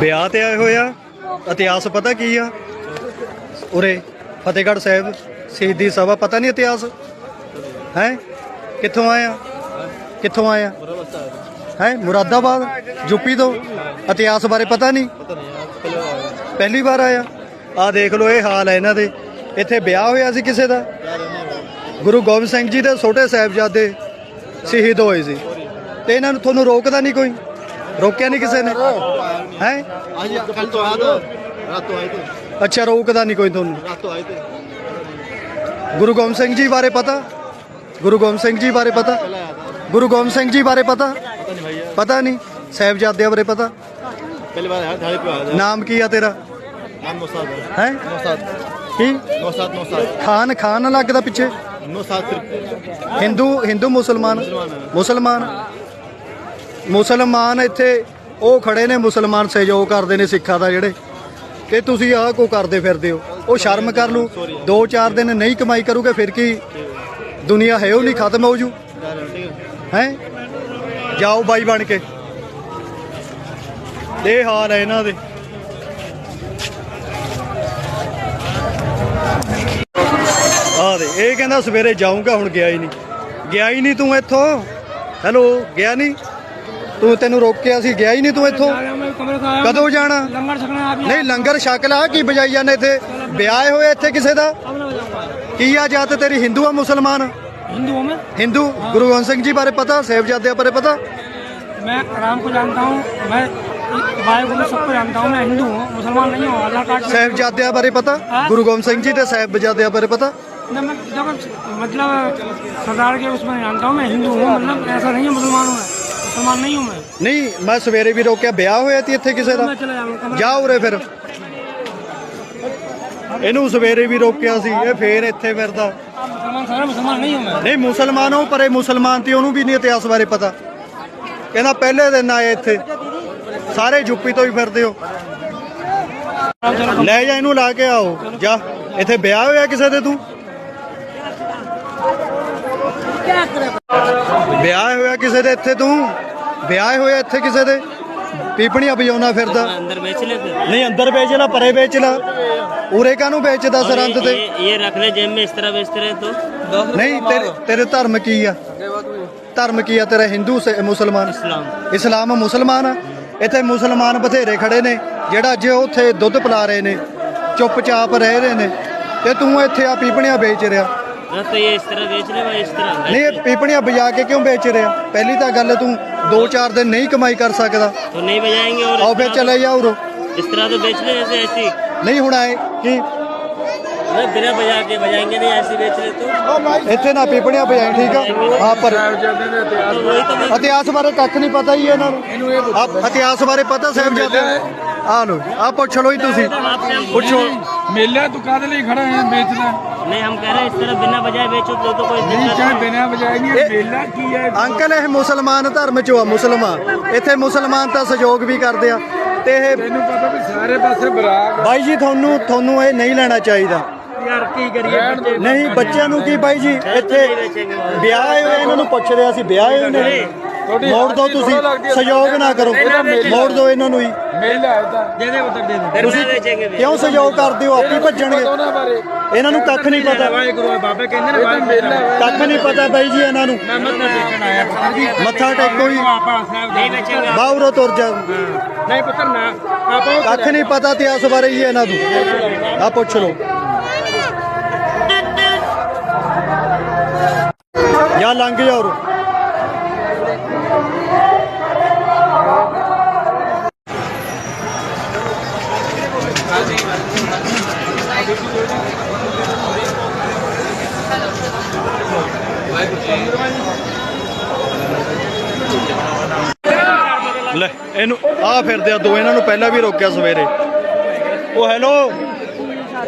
ਵਿਆਹ ਤੇ ਆਏ ਹੋਏ ਆ। ਇਤਿਹਾਸ ਪਤਾ ਕੀ ਆ? ਉਰੇ ਫਤਿਹਗੜ੍ਹ ਸਾਹਿਬ, ਸ਼ਹੀਦੀ ਸਭਾ, ਪਤਾ ਨਹੀਂ ਇਤਿਹਾਸ? ਹੈ? ਕਿੱਥੋਂ ਆਇਆ ਕਿੱਥੋਂ ਆਇਆ ਹੈ? ਮੁਰਾਦਾਬਾਦ, ਯੂਪੀ ਤੋਂ? ਇਤਿਹਾਸ ਬਾਰੇ ਪਤਾ ਨਹੀਂ? ਪਹਿਲੀ ਵਾਰ ਆਇਆ ਆ। ਦੇਖ ਲਓ, ਇਹ ਹਾਲ ਹੈ ਇਹਨਾਂ ਦੇ। ਇੱਥੇ ਵਿਆਹ ਹੋਇਆ ਸੀ ਕਿਸੇ ਦਾ? ਗੁਰੂ ਗੋਬਿੰਦ ਸਿੰਘ ਜੀ ਦੇ ਛੋਟੇ ਸਾਹਿਬਜ਼ਾਦੇ ਸ਼ਹੀਦ ਹੋਏ ਸੀ। ਤੇ ਇਹਨਾਂ ਨੂੰ ਤੁਹਾਨੂੰ ਰੋਕਦਾ ਨਹੀਂ ਕੋਈ? ਰੋਕਿਆ ਨਹੀਂ ਕਿਸੇ ਨੇ? ਹੈ? ਅੱਜ ਕੱਲ ਤੋਂ ਆਦ ਰਾਤੋਂ ਆਏ ਤੇ। ਅੱਛਾ ਰੋਕਦਾ ਨਹੀਂ ਕੋਈ ਤੁਹਾਨੂੰ? ਰਾਤੋਂ ਆਏ ਤੇ। ਗੁਰੂ ਗੋਬਿੰਦ ਸਿੰਘ ਜੀ ਬਾਰੇ ਪਤਾ? ਗੁਰੂ ਗੋਬਿੰਦ ਸਿੰਘ ਜੀ ਬਾਰੇ ਪਤਾ? ਗੁਰੂ ਗੋਬਿੰਦ ਸਿੰਘ ਜੀ ਬਾਰੇ ਪਤਾ? ਪਤਾ ਨਹੀਂ? ਸਾਹਿਬਜ਼ਾਦਿਆਂ ਬਾਰੇ ਪਤਾ? ਪਹਿਲੀ ਵਾਰ ਹਰ ਥਾਲੇ ਪੇ ਨਾਮ ਕੀ ਆ ਤੇਰਾ? ਨਾਮ ਨੌਸਾਦ ਹੈ। ਨੌਸਾਦ ਕੀ? ਨੌਸਾਦ ਨੌਸਾਦ ਖਾਨ ਖਾਨ ਲੱਗਦਾ ਪਿੱਛੇ? ਨੌਸਾਦ ਹਿੰਦੂ ਹਿੰਦੂ ਮੁਸਲਮਾਨ? ਮੁਸਲਮਾਨ? ਮੁਸਲਮਾਨ ਇੱਥੇ, ਉਹ ਖੜੇ ਨੇ ਮੁਸਲਮਾਨ ਸਹਿਯੋਗ ਕਰਦੇ ਨੇ ਸਿੱਖਾਂ ਦਾ ਜਿਹੜੇ। ਕਿ ਤੁਸੀਂ ਆਹ ਕੋ ਕਰਦੇ ਫਿਰਦੇ ਹੋ। ਉਹ ਸ਼ਰਮ ਕਰ ਲੂ। 2-4 ਦਿਨ ਨਹੀਂ ਕਮਾਈ ਕਰੂਗਾ, ਫਿਰ ਕੀ? ਦੁਨੀਆ ਹੈ ਉਹ ਨਹੀਂ, ਖਤਮ ਹੋ ਜੂ। ਹੈ? ਜਾਓ ਬਾਈ ਬਣ ਕੇ। ਇਹ ਹਾਲ ਹੈ ਇਹਨਾਂ ਦੇ। ਆ ਦੇ, ਇਹ ਕਹਿੰਦਾ ਸਵੇਰੇ ਜਾਊਂਗਾ, ਹੁਣ ਗਿਆ ਹੀ ਨਹੀਂ। ਗਿਆ ਹੀ ਨਹੀਂ ਤੂੰ ਇੱਥੋਂ। ਹੈਲੋ, ਗਿਆ ਨਹੀਂ? ਤੂੰ ਤੈਨੂੰ ਰੋਕਿਆ ਸੀ ਗਿਆ ਹੀ ਨਹੀਂ ਤੂੰ ਇੱਥੋਂ ਕਦੋਂ ਜਾਣਾ लंगर छकना आप ਨਹੀਂ ਲੰਗਰ ਛਕ ਲਾ ਕੀ ਬਜਾਈ ਜਾਂਦੇ ਇੱਥੇ ਵਿਆਹ ਹੋਏ ਇੱਥੇ ਕਿਸੇ ਦਾ ਕੀ ਆ ਜਾਤ ਤੇਰੀ ਹਿੰਦੂ ਆ ਮੁਸਲਮਾਨ हिंदुओं में ਹਿੰਦੂ ਗੁਰੂ ਗੋਬਿੰਦ ਸਿੰਘ ਜੀ ਬਾਰੇ ਪਤਾ ਸਾਹਿਬਜ਼ਾਦਿਆਂ ਬਾਰੇ ਪਤਾ मैं राम को जानता हूँ मैं भाई को भी सबको जानता हूँ मैं हिंदू हूँ मुसलमान नहीं हूँ अल्लाह का ਸਾਹਿਬਜ਼ਾਦਿਆਂ ਬਾਰੇ ਪਤਾ ਗੁਰੂ ਗੋਬਿੰਦ ਸਿੰਘ ਜੀ ਤੇ ਸਾਹਿਬਜ਼ਾਦਿਆਂ ਬਾਰੇ ਪਤਾ मैं जब मतलब सरदार के उसमें जानता हूँ मैं हिंदू हूँ मतलब ऐसा नहीं है मुसलमान हूँ ਮੁਸਲਮਾਨ ਨਹੀਂ ਹੂੰ ਮੈਂ। ਨਹੀਂ ਮੈਂ ਸਵੇਰੇ ਵੀ ਰੋਕਿਆ ਵਿਆਹ ਹੋਇਆ ਸੀ ਇੱਥੇ ਕਿਸੇ ਦਾ। ਜਾ ਉਰੇ ਫਿਰ। ਇਹਨੂੰ ਸਵੇਰੇ ਵੀ ਰੋਕਿਆ ਸੀ ਇਹ ਫੇਰ ਇੱਥੇ ਫਿਰਦਾ। ਮੁਸਲਮਾਨ ਸਾਰਾ ਮੁਸਲਮਾਨ ਨਹੀਂ ਹੂੰ ਮੈਂ। ਨਹੀਂ ਮੁਸਲਮਾਨ ਉਹ ਪਰੇ ਮੁਸਲਮਾਨ ਤੇ ਉਹਨੂੰ ਵੀ ਨਹੀਂ ਇਤਿਹਾਸ ਬਾਰੇ ਪਤਾ। ਕਹਿੰਦਾ ਪਹਿਲੇ ਦਿਨ ਆਏ ਇੱਥੇ। ਸਾਰੇ ਯੂਪੀ ਤੋਂ ਹੀ ਫਿਰਦੇ ਹੋ। ਲੈ ਜਾ ਇਹਨੂੰ ਲਾ ਕੇ ਆਓ। ਜਾ। ਇੱਥੇ ਵਿਆਹ ਹੋਇਆ ਕਿਸੇ ਦੇ ਤੂੰ? ਕੀ ਕਰੇ ਵਿਆਹ ਹੋਇਆ ਕਿਸੇ ਦੇ ਇੱਥੇ ਤੂੰ? ਵਿਆਹ ਹੋਇਆ ਇੱਥੇ ਕਿਸੇ ਦੇ? ਪੀਪਣੀਆਂ ਵਜਾਉਣਾ ਫਿਰਦਾ। ਅੰਦਰ ਵੇਚ ਲੈ ਫਿਰ। ਨਹੀਂ ਅੰਦਰ ਵੇਚ ਲੈ ਪਰੇ ਵੇਚ ਲੈ। ਉਰੇ ਕਾਨੂੰ ਵੇਚਦਾ ਸਰੰਤ ਤੇ? ਇਹ ਰੱਖ ਲੈ ਜੇਬ ਮੇ ਇਸ ਤਰ੍ਹਾਂ ਵੇਚਦੇ ਰਹੇ ਤੋ। ਨਹੀਂ ਤੇਰੇ ਧਰਮ ਕੀ ਆ? ਧਰਮ ਕੀ ਆ? ਤੇਰਾ ਹਿੰਦੂ ਮੁਸਲਮਾਨ? ਇਸਲਾਮ। ਇਸਲਾਮ ਮੁਸਲਮਾਨ ਆ? ਇੱਥੇ ਮੁਸਲਮਾਨ ਬਥੇਰੇ ਖੜੇ ਨੇ ਜਿਹੜਾ ਜੇ ਉੱਥੇ ਦੁੱਧ ਪਿਲਾ ਰਹੇ ਨੇ ਚੁੱਪਚਾਪ ਰਹਿ ਰਹੇ ਨੇ ਤੇ ਤੂੰ ਇੱਥੇ ਆ ਪੀਪਣੀਆਂ ਵੇਚ ਰਿਹਾ। तो ये इस तरह बेच ले भाई इस तरह ਨਹੀਂ ਇਹ ਪੀਪਣੀਆਂ ਵਜਾ ਕੇ ਕਿਉਂ ਵੇਚ ਰਿਹਾ ਪਹਿਲੀ ਤਾਂ ਗੱਲ ਤੂੰ 2-4 ਦਿਨ ਨਹੀਂ ਕਮਾਈ ਕਰ ਸਕਦਾ तो नहीं बजाएंगे और ਆਓ इस ਫਿਰ तरह ਚਲੇ ਜਾ ਉਰੋ तो- इस तरह तो बेच ले जैसे ऐसी ਨਹੀਂ ਹੁਣ ਆਏ ਕੀ नहीं बिना बजा के बजाएंगे नहीं ऐसी बेच ले तो ਇੱਥੇ ਨਾ ਪੀਪਣੀਆਂ ਵਜਾਈ ਠੀਕ ਆ ਆ ਪਰ तो वही तो मैं ਇਤਿਹਾਸ ਬਾਰੇ ਕੱਖ ਨਹੀਂ ਪਤਾ ਹੀ ਇਹਨਾਂ ਨੂੰ ਆ ਇਤਿਹਾਸ ਬਾਰੇ ਪਤਾ ਸਾਹਿਬਜ਼ਾਦੇ ਆ ਲੋ ਆ ਪੁੱਛ ਲੋ ਹੀ ਤੁਸੀਂ ਪੁੱਛੋ ਮੇਲਾ ਤੂੰ ਕਾਹਦੇ ਲਈ ਖੜਾ ਹੈ ਵੇਚਦਾ नहीं हम कह रहे हैं इस तरह बिना बजाए बेचो तो, तो कोई ਨਹੀਂ दिक्कत ਚਾਹੇ नहीं ਬਿਨਾ ਵਜਾਏਗੀ ਇਹ- ਮੇਲਾ ਕੀ ਹੈ ਅੰਕਲ ਇਹ ਮੁਸਲਮਾਨ ਧਰਮ ਚੋਂ ਆ ਮੁਸਲਮਾਨ ਇੱਥੇ ਮੁਸਲਮਾਨ ਤਾਂ ਸਹਿਯੋਗ ਵੀ ਕਰਦੇ ਆ ਤੇ ਇਹ ਤੈਨੂੰ ਪਤਾ ਵੀ ਸਾਰੇ ਪਾਸੇ ਬਰਾਕ ਬਾਈ ਜੀ ਤੁਹਾਨੂੰ ਤੁਹਾਨੂੰ ਇਹ ਨਹੀਂ ਲੈਣਾ ਚਾਹੀਦਾ यार की करिए बच्चे ਨਹੀਂ ਬੱਚਿਆਂ ਨੂੰ ਕੀ ਬਾਈ ਜੀ ਇੱਥੇ ਵਿਆਹ ਹੋਏ ਇਹਨਾਂ ਨੂੰ ਪੁੱਛਦੇ ਆ ਅਸੀਂ ਵਿਆਹ ਹੋਏ ਨੇ ਮੋੜ ਦੋ ਤੁਸੀਂ ਸਹਿਯੋਗ ਨਾ ਕਰੋ। ਮੋੜ ਦੋ ਇਹਨਾਂ ਨੂੰ ਹੀ। ਮੇਲ ਹੈ ਦੇ ਦੇ ਉਧਰ ਦੇ ਦੇ। ਤੁਸੀਂ ਕਿਉਂ ਸਹਿਯੋਗ ਕਰਦੇ ਹੋ? ਆਪੀ ਭੱਜਣਗੇ। ਇਹਨਾਂ ਨੂੰ ਕੱਖ ਨਹੀਂ ਪਤਾ। ਕੱਖ ਨਹੀਂ ਪਤਾ ਬਾਈ ਜੀ ਇਹਨਾਂ ਨੂੰ। ਮੱਥਾ ਟੇਕੋ ਹੀ। ਬਾਹਰੋਂ ਤੁਰ ਜਾ ਨਹੀਂ ਪੁੱਤਰ ਨਾ ਕੱਖ ਨਹੀਂ ਪਤਾ ਤੇ ਇਸ ਬਾਰੇ ਹੀ ਇਹਨਾਂ ਨੂੰ। ਆ ਪੁੱਛ ਲਓ। ਯਾ ਲੰਘ ਜਾ ਉਰੋਂ ਲੈ, ਇਹਨੂੰ ਆ ਫਿਰਦੇ ਆ ਦੋ, ਇਹਨਾਂ ਨੂੰ ਪਹਿਲਾਂ ਵੀ ਰੋਕਿਆ ਸਵੇਰੇ। ਉਹ ਹੈਲੋ,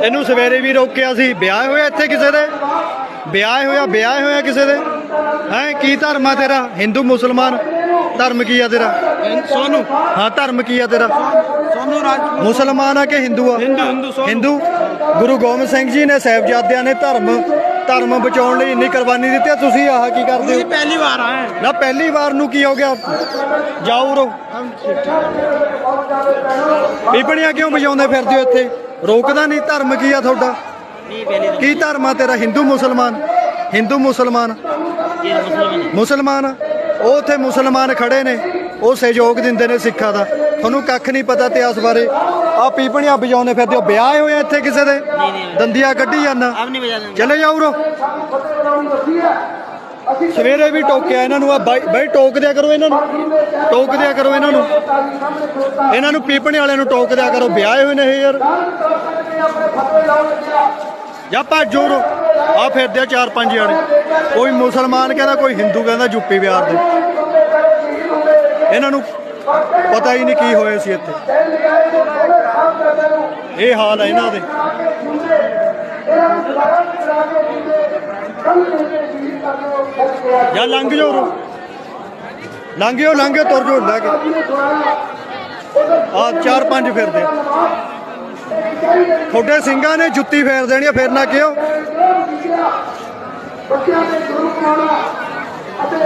ਇਹਨੂੰ ਸਵੇਰੇ ਵੀ ਰੋਕਿਆ ਸੀ। ਵਿਆਹ ਹੋਇਆ ਇੱਥੇ ਕਿਸੇ ਦੇ? ਵਿਆਹ ਹੋਇਆ ਵਿਆਹ ਹੋਇਆ ਕਿਸੇ ਦੇ? ਹੈ ਕੀ ਧਰਮ ਆ ਤੇਰਾ? ਹਿੰਦੂ ਮੁਸਲਮਾਨ? ਧਰਮ ਕੀ ਆ ਤੇਰਾ? ਸੋਨੂ। ਹਾਂ ਧਰਮ ਕੀ ਆ ਤੇਰਾ? ਸੋਨੂ ਰਾਜਪੂਤ ਮੁਸਲਮਾਨ ਆ ਕਿ ਹਿੰਦੂ ਆ? ਹਿੰਦੂ ਹਿੰਦੂ ਸੋਨੂ। ਹਿੰਦੂ? ਗੁਰੂ ਗੋਬਿੰਦ ਸਿੰਘ ਜੀ ਨੇ ਸਹਿਬਜ਼ਾਦਿਆਂ ਨੇ ਧਰਮ ਧਰਮ ਬਚਾਉਣ ਲਈ ਇੰਨੀ ਕੁਰਬਾਨੀ ਦਿੱਤੀ ਤੁਸੀਂ ਆਹ ਕੀ ਕਰਦੇ ਹੋ? ਪਹਿਲੀ ਵਾਰ ਆਏ ਨਾ ਪਹਿਲੀ ਵਾਰ ਨੂੰ ਕੀ ਹੋ ਗਿਆ? ਜਾਓ ਰੋ ਪੀਪਣੀਆਂ ਕਿਉਂ ਬਚਾਉਂਦੇ ਫਿਰਦੇ ਹੋ ਇੱਥੇ? ਰੋਕਦਾ ਨਹੀਂ ਧਰਮ ਕੀ ਆ ਤੁਹਾਡਾ? ਕੀ ਧਰਮ ਆ ਤੇਰਾ? ਹਿੰਦੂ ਮੁਸਲਮਾਨ? ਹਿੰਦੂ ਮੁਸਲਮਾਨ? ਮੁਸਲਮਾਨ। ਉਹ ਉੱਥੇ ਮੁਸਲਮਾਨ ਖੜੇ ਨੇ। ਉਹ ਸਹਿਯੋਗ ਦਿੰਦੇ ਨੇ ਸਿੱਖਾਂ ਦਾ। ਤੁਹਾਨੂੰ ਕੱਖ ਨਹੀਂ ਪਤਾ ਤੇ ਇਤਿਹਾਸ ਬਾਰੇ। ਆ ਪੀਪਣੀਆਂ ਬਜਾਉਂਦੇ ਫਿਰਦੇ ਹੋ। ਵਿਆਹ ਹੋਇਆ ਇੱਥੇ ਕਿਸੇ ਦੇ? ਦੰਦੀਆਂ ਕੱਢੀ ਜਾਂਦਾ। ਚਲੇ ਜਾਓ ਰੋ ਸਵੇਰੇ ਵੀ ਟੋਕਿਆ ਇਹਨਾਂ ਨੂੰ। ਆ ਬਾਈ ਟੋਕ ਦਿਆ ਕਰੋ ਇਹਨਾਂ ਨੂੰ। ਟੋਕ ਦਿਆ ਕਰੋ ਇਹਨਾਂ ਨੂੰ। ਇਹਨਾਂ ਨੂੰ ਪੀਪਣੇ ਵਾਲਿਆਂ ਨੂੰ ਟੋਕ ਦਿਆ ਕਰੋ। ਵਿਆਹ ਹੋਏ ਨੇ ਯਾਰ। ਜਾਂ ਭਾਜੋ ਰੋ ਆ ਫਿਰਦੇ ਚਾਰ ਪੰਜ ਜਾਣੇ। ਕੋਈ ਮੁਸਲਮਾਨ ਕਹਿੰਦਾ ਕੋਈ ਹਿੰਦੂ ਕਹਿੰਦਾ ਯੂਪੀ ਬਿਹਾਰ ਦੇ। ਇਹਨਾਂ ਨੂੰ ਪਤਾ ਹੀ ਨਹੀਂ ਕੀ ਹੋਇਆ ਸੀ ਇੱਥੇ। ਇਹ ਹਾਲ ਹੈ ਇਹਨਾਂ ਦੇ। ਜਾਂ ਲੰਘ ਜਾਓ ਰੋ। ਲੰਘ ਜਾਓ ਲੰਘ ਜਾਓ ਤੁਰ ਜਾਓ ਲੈ ਕੇ। ਆ ਚਾਰ ਪੰਜ ਫਿਰਦੇ ਤੁਹਾਡੇ ਸਿੰਘਾਂ ਨੇ ਜੁੱਤੀ ਫੇਰ ਦੇਣੀ ਆ, ਫਿਰ ਕਿਉਂ? ਬੱਚਿਆਂ ਦੇ ਗੁਰੂ ਬਣਾਉਣਾ ਅਤੇ